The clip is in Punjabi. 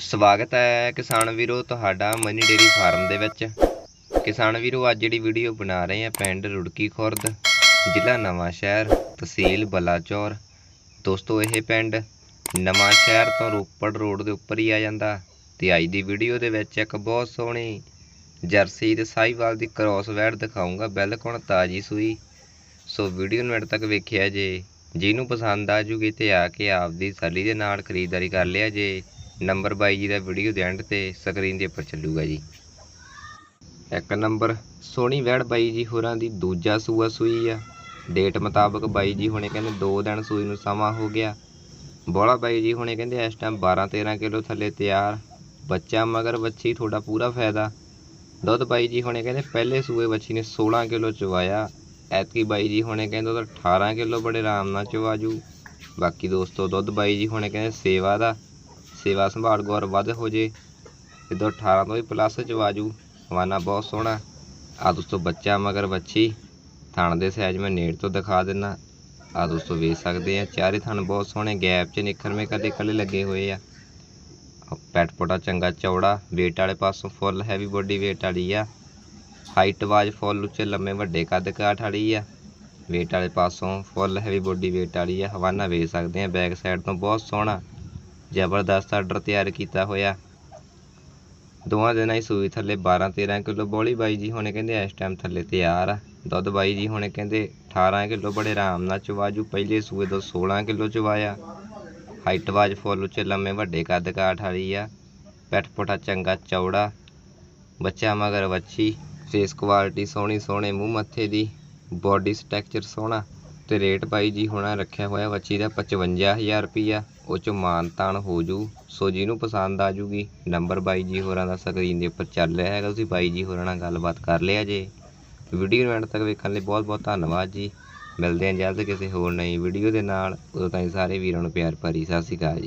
ਸਵਾਗਤ ਹੈ ਕਿਸਾਨ ਵੀਰੋ ਤੁਹਾਡਾ ਮਨੀ ਡੇਰੀ ਫਾਰਮ ਦੇ ਵਿੱਚ। ਕਿਸਾਨ ਵੀਰੋ, ਅੱਜ ਜਿਹੜੀ ਵੀਡੀਓ ਬਣਾ ਰਹੇ ਆ ਪਿੰਡ ਰੁੜਕੀ ਖੁਰਦ, ਜ਼ਿਲ੍ਹਾ ਨਵਾਂ ਸ਼ਹਿਰ, ਤਹਿਸੀਲ ਬਲਾਚੌਰ। ਦੋਸਤੋ, ਇਹ ਪਿੰਡ ਨਵਾਂ ਸ਼ਹਿਰ ਤੋਂ ਰੋਪੜ ਰੋਡ ਦੇ ਉੱਪਰ ਹੀ ਆ ਜਾਂਦਾ ਤੇ ਅੱਜ ਦੀ ਵੀਡੀਓ ਦੇ ਵਿੱਚ ਇੱਕ ਬਹੁਤ ਸੋਹਣੀ ਜਰਸੀ ਤੇ ਸਾਈਵਾਲ ਦੀ ਕ੍ਰੋਸ ਵੈੜ ਦਿਖਾਉਂਗਾ ਬਿਲਕੁਲ ਤਾਜੀ ਸੂਈ। ਸੋ ਵੀਡੀਓ ਨੂੰ ਐਡ ਤੱਕ ਵੇਖਿਆ ਜੇ, ਜਿਹਨੂੰ ਪਸੰਦ ਆ ਜੂਗੀ ਤੇ ਆ ਕੇ ਆਪਦੀ ਸਲੀ ਦੇ ਨਾਲ ਖਰੀਦਦਾਰੀ ਕਰ ਲਿਆ ਜੇ। ਨੰਬਰ ਬਾਈ ਜੀ ਦਾ ਵੀਡੀਓ ਦੇ ਐਂਡ ਤੇ ਸਕਰੀਨ ਦੇ ਉੱਪਰ ਚੱਲੂਗਾ ਜੀ। ਇੱਕ ਨੰਬਰ, ਸੋਹਣੀ ਵੈੜ ਬਾਈ ਜੀ ਹੋਰਾਂ ਦੀ, ਦੂਜਾ ਸੂਆ ਸੂਈ ਆ। ਡੇਟ ਮੁਤਾਬਕ ਬਾਈ ਜੀ ਹੁਣੇ ਕਹਿੰਦੇ 2 ਦਿਨ ਸੂਈ ਨੂੰ ਸਮਾਂ ਹੋ ਗਿਆ। ਬੋਲਾ ਬਾਈ ਜੀ ਹੁਣੇ ਕਹਿੰਦੇ ਇਸ ਟਾਈਮ 12 13 ਕਿਲੋ ਥੱਲੇ ਤਿਆਰ। ਬੱਚਾ ਮਗਰ ਬੱਚੀ ਤੁਹਾਡਾ ਪੂਰਾ ਫਾਇਦਾ। ਦੁੱਧ ਬਾਈ ਜੀ ਹੁਣੇ ਕਹਿੰਦੇ ਪਹਿਲੇ ਸੂਏ ਬੱਚੀ ਨੇ 16 ਕਿਲੋ ਚਵਾਇਆ। ਐਤਕੀ ਬਾਈ ਜੀ ਹੁਣੇ ਕਹਿੰਦੇ ਉਹਦਾ 18 ਕਿਲੋ ਬੜੇ ਆਰਾਮ ਨਾਲ ਚਵਾ ਜੂ। ਬਾਕੀ ਦੋਸਤੋ, ਦੁੱਧ ਬਾਈ ਜੀ ਹੁਣੇ ਕਹਿੰਦੇ ਸੇਵਾ ਦਾ। ਸੇਵਾ ਸੰਭਾਲ ਗੌਰ ਵੱਧ ਹੋ ਜੇ ਇਦੋਂ 18 ਤੋਂ ਵੀ ਪਲੱਸ 'ਚ ਚਵਾਜੂ ਹਵਾਨਾ ਬਹੁਤ ਸੋਹਣਾ। ਆ ਦੋਸਤੋ ਬੱਚਾ ਮਗਰ ਬੱਚੀ, ਥਣ ਦੇ ਸਾਈਜ਼ ਮੈਂ ਨੇੜ ਤੋਂ ਦਿਖਾ ਦਿੰਨਾ। ਆ ਦੋਸਤੋ ਵੇਖ ਸਕਦੇ ਆ, ਚਾਰੇ ਥਣ ਬਹੁਤ ਸੋਹਣੇ ਗੈਪ 'ਚ ਨਿਖਰਵੇਂ ਕਦੇ ਕੱਲੇ ਲੱਗੇ ਹੋਏ ਆ। ਪੈਟ ਪੋਟਾ ਚੰਗਾ ਚੌੜਾ, weight ਵਾਲੇ ਪਾਸੋਂ ਫੁੱਲ ਹੈਵੀ ਬੋਡੀ weight ਵਾਲੀ ਆ। ਹਾਈਟ ਵਾਜ ਫੁੱਲ ਉੱਚੇ, ਲੰਮੇ, ਵੱਡੇ, ਕੱਦ ਕਾਠ ਵਾਲੀ ਆ। weight ਵਾਲੇ ਪਾਸੋਂ ਫੁੱਲ ਹੈਵੀ ਬੋਡੀ weight ਵਾਲੀ ਆ। ਹਵਾਨਾ ਵੇਖ ਸਕਦੇ ਆ ਬੈਕ ਸਾਈਡ ਤੋਂ ਬਹੁਤ ਸੋਹਣਾ। ਜ਼ਬਰਦਸਤ ਆਰਡਰ ਤਿਆਰ ਕੀਤਾ ਹੋਇਆ। ਦੋਵਾਂ ਦਿਨਾਂ ਹੀ ਸੂਈ ਥੱਲੇ 12 13 ਕਿਲੋ ਬੋਲੀ ਬਾਈ ਜੀ ਹੁਣੇ ਕਹਿੰਦੇ ਇਸ ਟਾਈਮ ਥੱਲੇ ਤਿਆਰ ਆ। ਦੁੱਧ ਬਾਈ ਜੀ ਹੁਣੇ ਕਹਿੰਦੇ 18 ਕਿਲੋ ਬੜੇ ਆਰਾਮ ਨਾਲ ਚਵਾਜੂ, ਪਹਿਲੇ ਸੂਏ ਤੋਂ 16 ਕਿਲੋ ਚਵਾਇਆ। ਹਾਈਟ ਵਾਜ ਫੁੱਲ ਉੱਚੇ ਲੰਮੇ ਵੱਡੇ ਕੱਦ ਕਾਠ ਵਾਲੀ ਆ। ਪੈਟ ਪੁੱਠਾ ਚੰਗਾ ਚੌੜਾ, ਬੱਚਾ ਮਗਰ ਵੱਛੀ ਫੇਸ ਕੁਆਲਿਟੀ ਸੋਹਣੀ ਸੋਹਣੇ, ਮੂੰਹ ਮੱਥੇ ਦੀ ਬੋਡੀ ਸਟਰਕਚਰ ਸੋਹਣਾ ਤੇ ਰੇਟ ਬਾਈ ਜੀ ਹੁਣਾ ਰੱਖਿਆ ਹੋਇਆ ਵੱਛੀ ਦਾ 55000 ਰੁਪਈਆ। ਉਹ ਚ ਮਾਨ ਤਾਨ ਹੋ ਜੂ। ਸੋ ਜਿਹਨੂੰ ਪਸੰਦ ਆ ਜੂਗੀ ਨੰਬਰ ਬਾਈ ਜੀ ਹੋਰਾਂ ਦਾ ਸਕਰੀਨ ਦੇ ਉੱਪਰ ਚੱਲ ਰਿਹਾ ਹੈਗਾ। ਤੁਸੀਂ ਬਾਈ ਜੀ ਹੋਰਾਂ ਨਾਲ ਗੱਲਬਾਤ ਕਰ ਲਿਆ ਜੇ। ਵੀਡੀਓ ਨੂੰ ਐਂਡ ਤੱਕ ਵੇਖਣ ਲਈ ਬਹੁਤ ਬਹੁਤ ਧੰਨਵਾਦ ਜੀ। ਮਿਲਦੇ ਹਾਂ ਜਲਦ ਕਿਸੇ ਹੋਰ ਨਈ ਵੀਡੀਓ ਦੇ ਨਾਲ। ਉਦੋਂ ਤਾਈਂ ਸਾਰੇ ਵੀਰਾਂ ਨੂੰ ਪਿਆਰ ਭਰੀ ਸਤਿ ਸ਼੍ਰੀ ਅਕਾਲ ਜੀ।